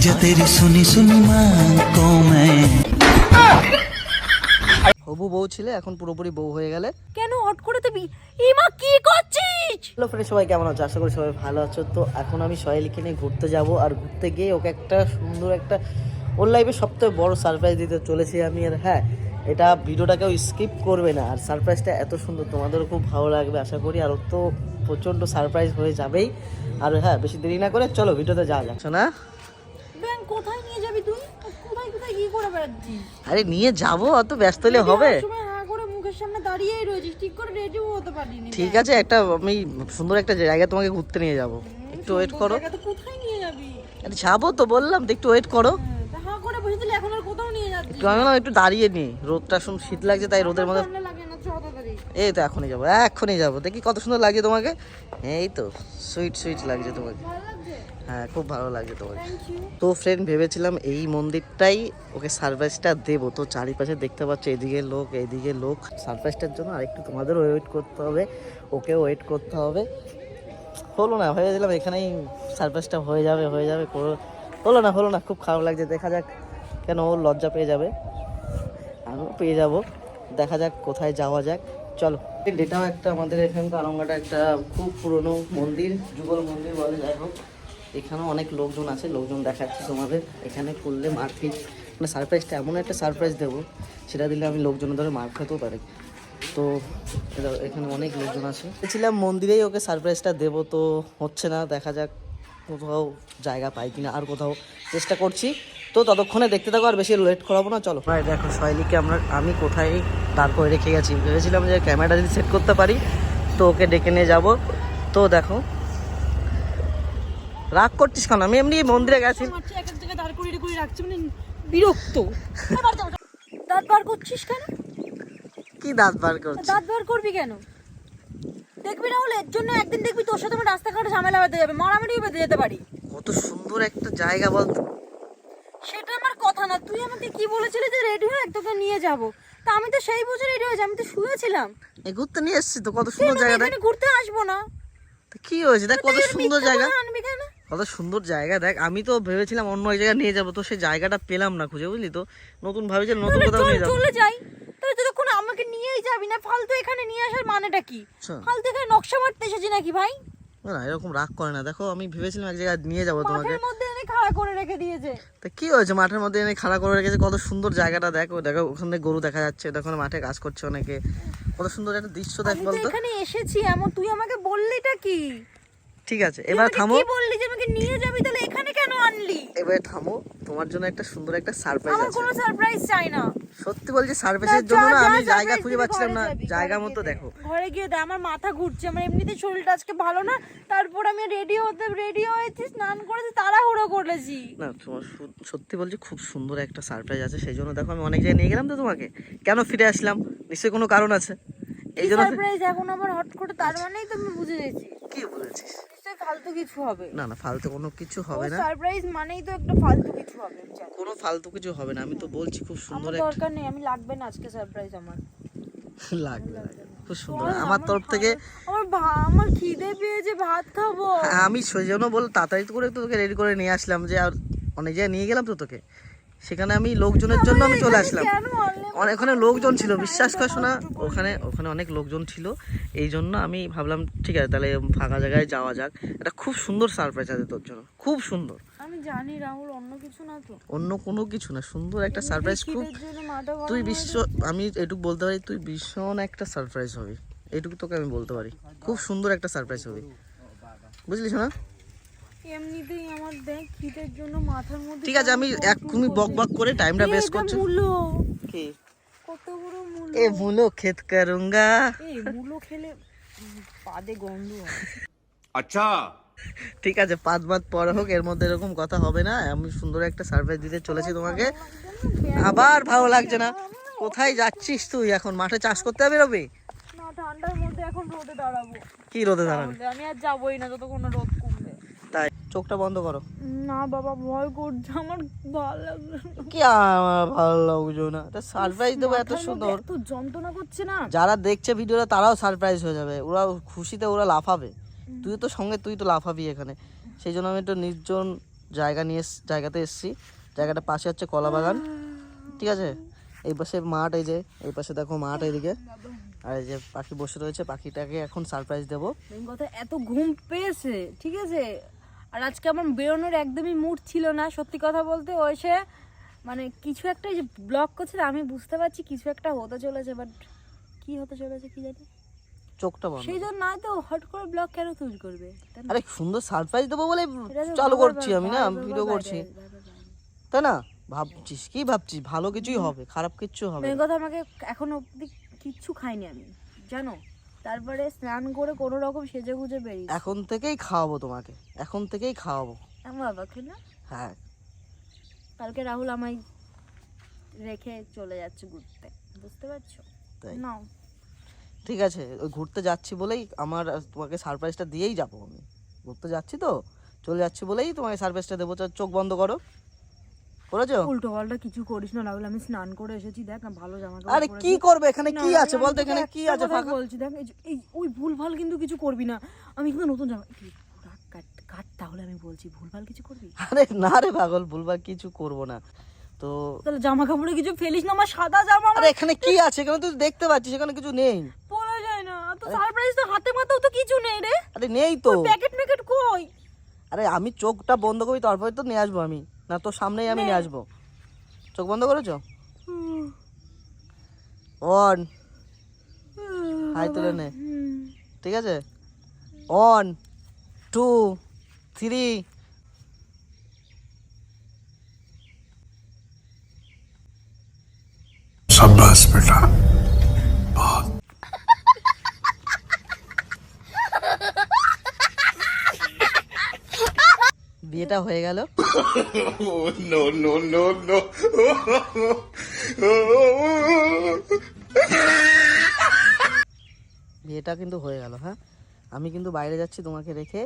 आज तेरी सुनी सुनी मांग को मैं হবু বউ ছিলে এখন পুরোপুরি বউ হয়ে গেলে কেন হট করে তুমি ইমা কি করছিস হ্যালো ফ্রেন্ড সবাই কেমন আছো আশা করি সবাই ভালো আছো তো এখন আমি সহেলিকে নিয়ে ঘুরতে যাব আর ঘুরতে গিয়ে ওকে একটা সুন্দর একটা ওর লাইফে সবথেকে বড় সারপ্রাইজ দিতে চলেছি আমি আর হ্যাঁ এটা ভিডিওটা কেউ স্কিপ করবে না আর সারপ্রাইজটা এত সুন্দর তোমাদেরও খুব ভালো লাগবে আশা করি আর ওর তো প্রচণ্ড সারপ্রাইজ হয়ে যাবেই আর হ্যাঁ বেশি দেরি না করে চলো ভিডিওতে যাওয়া যাক না ব্যাংক কোথায় নিয়ে যাবি তুই? কোথায় কোথায় কি করে বেড়াচ্ছিস? আরে নিয়ে যাব অত ব্যস্ত হলে হবে। ঠিক আছে একটা আমি সুন্দর একটা জায়গা তোমাকে ঘুরতে নিয়ে যাব। একটু ওয়েট করো। কোথায় নিয়ে যাবি? আরে যাব তো বললাম তো একটু ওয়েট করো। একটু আমি একটু দাঁড়িয়ে নি। রোদটা শুন শীত লাগছে তাই রোদের মধ্যে এই তো এখনই যাব এখনই যাব। দেখি কত সুন্দর লাগছে তোমাকে। এই তো সুইট সুইট লাগছে তোমাকে। হ্যাঁ খুব ভালো লাগছে তোমাকে। তো ফ্রেন্ড ভেবেছিলাম এই মন্দিরটাই ওকে সারপ্রাইজটা দেবো। তো চারিপাশে দেখতে পাচ্ছ এদিকে লোক এইদিকে লোক। সারপ্রাইজটার জন্য আরেকটু তোমাদের ওয়েট করতে হবে ওকে ওয়েট করতে হবে। হলো না ভেবেছিলাম এখানেই সারপ্রাইজটা হয়ে যাবে হয়ে যাবে হলো না হলো না খুব খারাপ লাগছে। দেখা যাক কেন ও লজ্জা পেয়ে যাবে। আমিও পেয়ে যাব। দেখা যাক কোথায় যাওয়া যাক। চলো। এটাও একটা আমাদের এখানকার আরঙ্গাটা একটা খুব পুরনো মন্দির যুগল মন্দির বলে যাই হোক। এখানেও অনেক লোকজন আছে, লোকজন দেখাচ্ছি তোমাদের। এখানে করলে মারপিট মানে সারপ্রাইজটা এমন একটা সারপ্রাইজ দেবো, সেটা দিলে আমি লোকজনের ধরে মার খেতেও পারি। তো এখানে অনেক লোকজন আছে। ছিলাম মন্দিরেই ওকে সারপ্রাইজটা দেবো, তো হচ্ছে না, দেখা যাক কোথাও জায়গা পাই কিনা, আর কোথাও চেষ্টা করছি। তো ততক্ষণে দেখতে থাকো, আর বেশি লেট করাবো না, চলো। ভাই, দেখো শৈলীকে আমরা, আমি কোথায় দাঁড় করে রেখে গেছি। ভেবেছিলাম যে ক্যামেরাটা যদি সেট করতে পারি, তো ওকে ডেকে নিয়ে যাব। তো দেখো রাগ করছিস কেন? আমি এমনি মন্দিরে গেছি। দাঁড় করিয়ে করিয়ে রাখছি মানে বিরক্ত। দাঁত বার করছিস কেন? কি দাঁত বার করছিস? দাঁত বার করবি কেন? দেখবি না হলে এর জন্য একদিন দেখবি তোর সাথে আমার রাস্তাঘাটে ঝামেলা বেঁধে যাবে মারামারিও বেঁধে যেতে পারি। কত সুন্দর একটা জায়গা বলতো সেটা আমার কথা না তুই আমাকে কি বলেছিলি যে রেডি হয়ে তোকে নিয়ে যাব? তা আমি তো সেই বুঝে রেডি হয়েছি আমি তো শুয়েছিলাম। এই ঘুরতে নিয়ে এসছি তো কত সুন্দর জায়গা ঘুরতে আসব না। তো কি হয়েছে? দেখ কত সুন্দর জায়গা। আনবি কেন? কত সুন্দর জায়গা দেখ। আমি তো ভেবেছিলাম অন্য এক জায়গায় নিয়ে যাব তো সেই জায়গাটা পেলাম না খুঁজে বুঝলি তো? নতুন ভাবেছিলাম নতুন কোথাও নিয়ে যাব। চলে যাই। তাহলে যতক্ষণ আমাকে নিয়েই যাবি না? ফালতু এখানে নিয়ে আসার মানেটা কি? আচ্ছা। ফালতু এখানে নকশা মারতে এসেছি নাকি ভাই? না এরকম রাগ করে না। দেখো আমি ভেবেছিলাম এক জায়গায় নিয়ে যাব তোমাকে। মাঠের মধ্যে এনে খাড়া করে রেখে দিয়েছে। তা কি হয়েছে? মাঠের মধ্যে এনে খাড়া করে রেখেছে? কত সুন্দর জায়গাটা দেখো। দেখো ওখানে গরু দেখা যাচ্ছে দেখো মাঠে কাজ করছে অনেকে। কত সুন্দর একটা দৃশ্য দেখ বলতো। এখানে এসেছি এমন তুই আমাকে বললিটা কি? ঠিক আছে এবার থামো। কি বললি যে আমাকে নিয়ে যাবি? তাহলে এখানে কেন আনলি? এবার থামো তোমার জন্য একটা সুন্দর একটা সারপ্রাইজ আছে। আমার কোনো সারপ্রাইজ চাই না। সত্যি বলছি যা, জন্য না আমি জায়গা খুঁজে পাচ্ছিলাম না জায়গা মতো দেখো। ঘরে গিয়ে দে আমার মাথা ঘুরছে আমার এমনিতে শরীরটা আজকে ভালো না তারপর আমি রেডি হতে রেডি হয়েছি স্নান করেছি তাড়াহুড়ো করেছি। না তোমার সত্যি বলছি খুব সুন্দর একটা সারপ্রাইজ আছে সেই জন্য দেখো আমি অনেক জায়গায় নিয়ে গেলাম তো তোমাকে। কেন ফিরে আসলাম? নিশ্চয়ই কোনো কারণ আছে। এই জন্য সারপ্রাইজ এখন আবার হট করে? তার মানেই তো আমি বুঝে গেছি। কি বলেছিস? নিশ্চয়ই ফালতু কিছু হবে। না না ফালতু কোনো কিছু হবে না। সারপ্রাইজ মানেই তো একটা ফালতু কিছু হবে। কোনো ফালতু কিছু হবে না আমি তো বলছি খুব সুন্দর আমার একটা দরকার নেই আমি লাগবে না আজকে সারপ্রাইজ আমার। লাগবে লাগবে। খুব সুন্দর। আমার তরফ থেকে আমার আমার খিদে পেয়েছে ভাত খাব। আমি সেই জন্য বল তাড়াতাড়ি করে তোকে রেডি করে নিয়ে আসলাম যে আর অনেক জায়গায় নিয়ে গেলাম তো তোকে। সেখানে আমি লোকজনের জন্য আমি চলে আসলাম। ওখানে লোকজন ছিল বিশ্বাস কর শোনা ওখানে ওখানে অনেক লোকজন ছিল। এই জন্য আমি ভাবলাম ঠিক আছে তাহলে ফাঁকা জায়গায় যাওয়া যাক। এটা খুব সুন্দর সারপ্রাইজ আছে তোর জন্য খুব সুন্দর। আমি জানি রাহুল অন্য কিছু না তো। অন্য কোনো কিছু না সুন্দর একটা সারপ্রাইজ খুব তুই বিশ্ব আমি এটুকু বলতে পারি তুই ভীষণ একটা সারপ্রাইজ হবি। এটুকু তোকে আমি বলতে পারি খুব সুন্দর একটা সারপ্রাইজ হবে। বুঝলি শোনা? এমনিতেই আমার দেখ খিদের জন্য মাথার মধ্যে ঠিক আছে আমি এক্ষুনি বক বক করে টাইমটা বেস করছি। মূলো কি? কত বড় মূলো এ মূলো খেত করুঙ্গা। এই মূলো খেলে পাদে গন্ধ। আচ্ছা। ঠিক আছে পাঁচ মাস পর হোক এর মধ্যে এরকম কথা হবে না। আমি সুন্দর একটা সারপ্রাইজ দিতে চলেছি তোমাকে। আবার ভালো লাগছে না। কোথায় যাচ্ছিস তুই এখন? মাঠে চাষ করতে বেরোবে না ঠান্ডার মধ্যে এখন রোদে দাঁড়াবো। কি রোদে দাঁড়াবো? আমি আর যাবোই না যতক্ষণ রোদ চোখটা বন্ধ করো। না বাবা ভয় করছে আমার ভালো লাগছে। কি আমার ভালো লাগছে না? এটা সারপ্রাইজ দেবো এত সুন্দর। এত যন্ত্রণা করছে না? যারা দেখছে ভিডিওটা তারাও সারপ্রাইজ হয়ে যাবে। ওরা খুশিতে ওরা লাফাবে। তুই তো সঙ্গে তুই তো লাফাবি এখানে। সেই জন্য আমি একটু নির্জন জায়গা নিয়ে জায়গাতে এসছি। জায়গাটা পাশে হচ্ছে কলা বাগান। ঠিক আছে? এই পাশে মাঠ এই যে এই পাশে দেখো মাঠ এইদিকে আর এই যে পাখি বসে রয়েছে পাখিটাকে এখন সারপ্রাইজ দেবো। এত ঘুম পেয়েছে ঠিক আছে? আর আজকে আমার বেরোনোর একদমই মুড ছিল না সত্যি কথা বলতে। ও এসে মানে কিছু একটা যে ব্লক করছে আমি বুঝতে পারছি কিছু একটা হতে চলেছে বাট কি হতে চলেছে কি জানি? চোখটা বন্ধ। সেই জন্য না তো হট করে ব্লক কেন করবে? আরে সুন্দর সারপ্রাইজ দেবো বলে চালু করছি আমি না ভিডিও করছি। তাই না? ভাবছিস কি ভাবছিস? ভালো কিছুই হবে খারাপ কিচ্ছু হবে কথা আমাকে এখনও অব্দি কিচ্ছু খাইনি আমি জানো? তারপরে স্নান করে কোনো রকম সেজে গুজে বেরিয়ে এখন থেকেই খাওয়াবো তোমাকে। এখন থেকেই খাওয়াবো। আমার বাবাকে না? হ্যাঁ। কালকে রাহুল আমায় রেখে চলে যাচ্ছে ঘুরতে। বুঝতে পারছ? না ঠিক আছে ওই ঘুরতে যাচ্ছি বলেই আমার তোমাকে সারপ্রাইজটা দিয়েই যাব আমি। ঘুরতে যাচ্ছি তো চলে যাচ্ছি বলেই তোমাকে সারপ্রাইজটা দেবো। চোখ বন্ধ করো। করেছ? উল্টো পাল্টা কিছু করিস না আমি স্নান করে এসেছি দেখ না ভালো জামা আরে কি করবে? এখানে কি আছে? বলতো এখানে কি আছে? ফাঁকা বলছি দেখ এই ওই ভুলভাল কিন্তু কিছু করবি না। আমি কিন্তু নতুন জামা কাট তাহলে আমি বলছি ভুলভাল কিছু করবি? আরে না রে পাগল ভুলবার কিছু করব না। তো তাহলে জামা কাপড়ে কিছু ফেলিস না আমার সাদা জামা আরে এখানে কি আছে? এখানে তুই দেখতে পাচ্ছিস এখানে কিছু নেই। পরা যায় না তো সারপ্রাইজ তো হাতে মাথাও তো কিছু নেই রে। আরে নেই তো। প্যাকেট ম্যাকেট কই? আরে আমি চোখটা বন্ধ করি তারপরে তো নিয়ে আসব আমি। না তোর সামনেই আমি নিয়ে আসব। চোখ বন্ধ করেছ? অন। হাই তুলে নে। ঠিক আছে? অন। Two three. সাব্বাস বেটা। বিয়েটা হয়ে গেল। বিয়েটা কিন্তু হয়ে গেল হ্যাঁ? আমি কিন্তু বাইরে যাচ্ছি তোমাকে রেখে।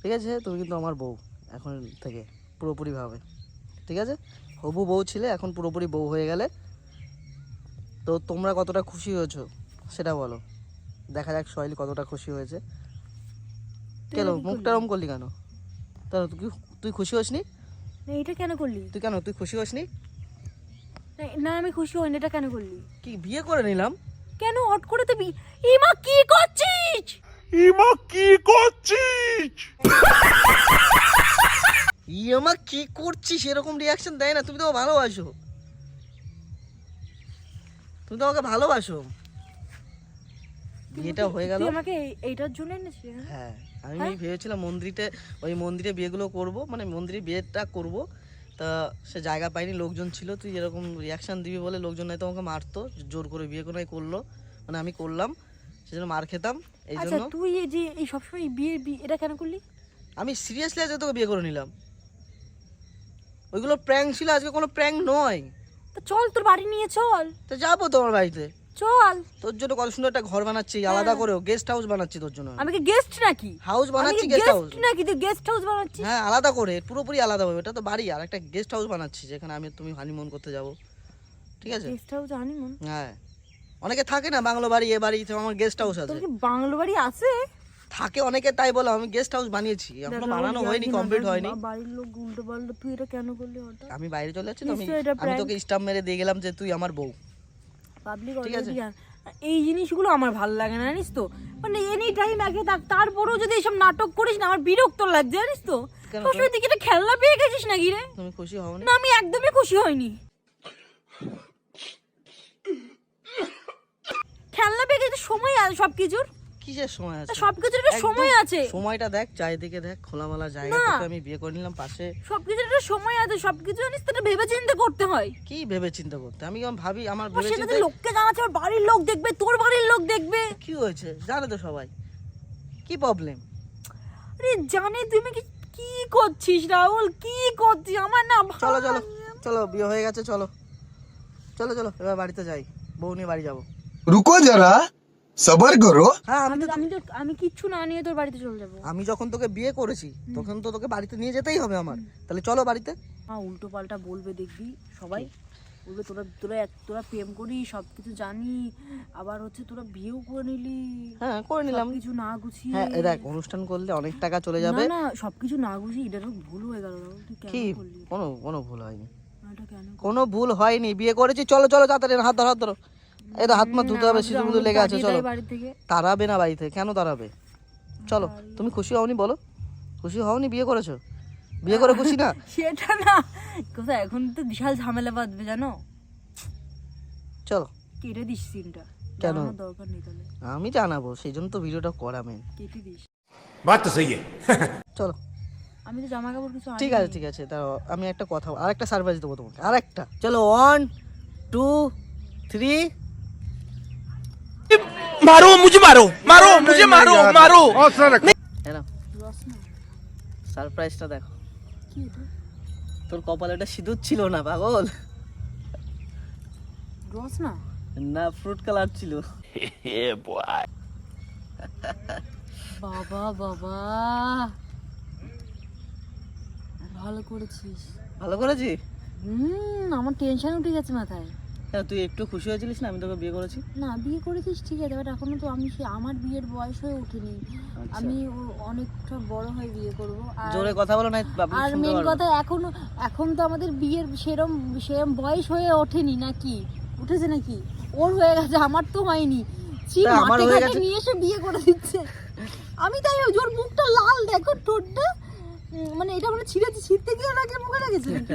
ঠিক আছে তুমি কিন্তু আমার বউ এখন থেকে পুরোপুরিভাবে ঠিক আছে? হবু বউ ছিলে এখন পুরোপুরি বউ হয়ে গেলে। তো তোমরা কতটা খুশি হয়েছো সেটা বলো। দেখা যাক সহেলি কতটা খুশি হয়েছে। কেন মুখটা রম করলি কেন? তা তুই তুই খুশি হসনি না? এটা কেন করলি? তুই কেন তুই খুশি হসনি না- না আমি খুশি হইনি এটা কেন করলি? কি বিয়ে করে নিলাম? কেন হট করে তো ইমা কি করছিস? ইমা কি করছিস? ইয়েমা কি করছিস? এরকম রিয়াকশন দেয় না তুমি তো ওকে ভালোবাসো। তুমি তো আমাকে ভালোবাসো। বিয়েটা হয়ে গেল। আমাকে এই- এইটার জন্য এনেছিস হ্যাঁ? হ্যাঁ? আমি ভেবেছিলাম মন্দিরে ওই মন্দিরে বিয়েগুলো করব মানে মন্দিরে বিয়েটা করব। তা সে জায়গা পাইনি লোকজন ছিল তুই এরকম রিয়াকশন দিবি বলে লোকজন নয়তো আমাকে মারতো জোর করে বিয়ে করে করল মানে আমি করলাম সেজন্য মার খেতাম এই আচ্ছা জন্য। তুই এই যে এই সবসময় বিয়ে- এটা কেন করলি? আমি সিরিয়াসলি আজকে তোকে বিয়ে করে নিলাম। ওইগুলো প্র্যাঙ্ক ছিল আজকে কোনো প্র্যাঙ্ক নয়। তো চল তোর বাড়ি নিয়ে চল। তো যাব তোমার বাড়িতে। চল। তোর জন্য কত সুন্দর একটা ঘর বানাচ্ছি আলাদা করে গেস্ট হাউস বানাচ্ছি তোর জন্য। আমি কি গেস্ট নাকি? হাউস বানাচ্ছি গেস্ট হাউস নাকি তুই গেস্ট হাউস বানাচ্ছিস? হ্যাঁ আলাদা করে পুরোপুরি আলাদা হবে। এটা তো বাড়ি আর একটা গেস্ট হাউস বানাচ্ছি যেখানে আমি তুমি হানিমুন করতে যাব। ঠিক আছে? গেস্ট হাউস জানি মন হ্যাঁ। অনেকে থাকে না বাংলো বাড়ি এ বাড়ি তো আমার গেস্ট হাউস তোর আছে। কি বাংলো বাড়ি আছে? থাকে অনেকে তাই বলো আমি গেস্ট হাউস বানিয়েছি। এখনও বানানো হয়নি কমপ্লিট হয়নি। বাড়ির লোক উল্টো পাল্টা তুই এটা কেন করলি হঠাৎ? আমি বাইরে চলে যাচ্ছি তো আমি। তোকে স্টাম্প মেরে দিয়ে গেলাম যে তুই আমার বউ। পাবলিক এই জিনিসগুলো আমার ভালো লাগে না জানিস তো? মানে এনি টাইম একে থাক তারপরেও যদি এসব নাটক করিস না আমার বিরক্ত লাগছে জানিস তো? কেন সবসময় তুই কি একটা খেলনা পেয়ে গেছিস নাকি রে? তুমি খুশি হও না আমি একদমই খুশি হইনি। খেলনা পেয়ে গেছে সময় আছে সবকিছুর? কিসের সময় আছে? সবকিছুর একটা সময় আছে। সময়টা দেখ চারিদিকে দেখ খোলামেলা জায়গা থেকে আমি বিয়ে করে নিলাম পাশে সবকিছুর একটা সময় আছে সবকিছু জানিস তো ভেবে চিন্তা করতে হয়। কি ভেবে চিন্তা করতে? আমি যখন ভাবি আমার ভেবে চিন্তা লোককে জানাচ্ছে ওর বাড়ির লোক দেখবে তোর বাড়ির লোক দেখবে। কি হয়েছে? জানে তো সবাই। কি প্রবলেম আরে জানি তুমি কি কি করছিস রাহুল? কি করছিস? আমার না চলো চলো চলো বিয়ে হয়ে গেছে চলো। চলো চলো এবার বাড়িতে যাই। বউ নিয়ে বাড়ি যাব। রুকো যারা। সবার করো। হ্যাঁ, আমি তো- আমি তো আমি কিচ্ছু না নিয়ে তোর বাড়িতে চলে যাব। আমি যখন তোকে বিয়ে করেছি তখন তো তোকে বাড়িতে নিয়ে যেতেই হবে আমার। তাহলে চলো বাড়িতে। হ্যাঁ উল্টো পাল্টা বলবে দেখবি সবাই। বলবে তোরা তোরা এক তোরা প্রেম করি সব কিছু জানি। আবার হচ্ছে তোরা বিয়েও করে নিলি। হ্যাঁ করে নিলাম। কিছু না গুছি হ্যাঁ দেখ অনুষ্ঠান করলে অনেক টাকা চলে যাবে। না সব কিছু না গুছি এটা তো ভুল হয়ে গেল কি? কোনো কোনো ভুল হয়নি। কোনো ভুল হয়নি। বিয়ে করেছি চলো চলো তাড়াতাড়ি হাত ধরো হাত ধরো। এটা হাত মা ধুতে হবে শিশু কিন্তু লেগে আছে চলো। তাড়াবে না বাড়িতে কেন তাড়াবে চলো তুমি খুশি হওনি বলো? খুশি হওনি? বিয়ে করেছ? বিয়ে করে খুশি না? সেটা না। কোথায়? এখন তো বিশাল ঝামেলা বাঁধবে জানো? চলো। কেটে দিস সিনটা। কেন? আমি জানাব সেই জন্য তো ভিডিওটা করা মেন কেটে দিস। বাত তো চলো। আমি তো জামা কাপড় কিছু ঠিক আছে ঠিক আছে দাঁড়াও আমি একটা কথা আর একটা সারপ্রাইজ দেবো তোমাকে। আর একটা চলো ওয়ান টু থ্রি मारो मुझे मारो मारो मुझे मारो मारो এনাও রস না সারপ্রাইজটা দেখো কি এটা তোর কপালে একটা সিঁদুর ছিল না পাগল রস না না ফ্রুট কালার ছিল বাবা বাবা ভালো করেছিস ভালো করেছি হুম আমার টেনশন উঠে গেছে মাথায় হ্যাঁ তুই একটু খুশি হয়েছিলিস না? আমি তোকে বিয়ে করেছি। না বিয়ে করেছিস ঠিক আছে বাট এখনও তো আমি সে আমার বিয়ের বয়স হয়ে ওঠেনি। আমি অনেকটা বড় হয়ে বিয়ে করব আর জোরে কথা বলো না আর মেন কথা এখনও এখন তো আমাদের বিয়ের সেরম সেরম বয়স হয়ে ওঠেনি নাকি? উঠেছে নাকি? ওর হয়ে গেছে আমার তো হয়নি। চি আমার হয়ে গেছে। নিয়ে এসে বিয়ে করে দিচ্ছে। আমি তাই ওর মুখটা লাল দেখো ঠোঁটটা মানে এটা মানে ছিঁড়েছে ছিঁড়তে গিয়ে ওনাকে মুখে লেগেছে। নাকি?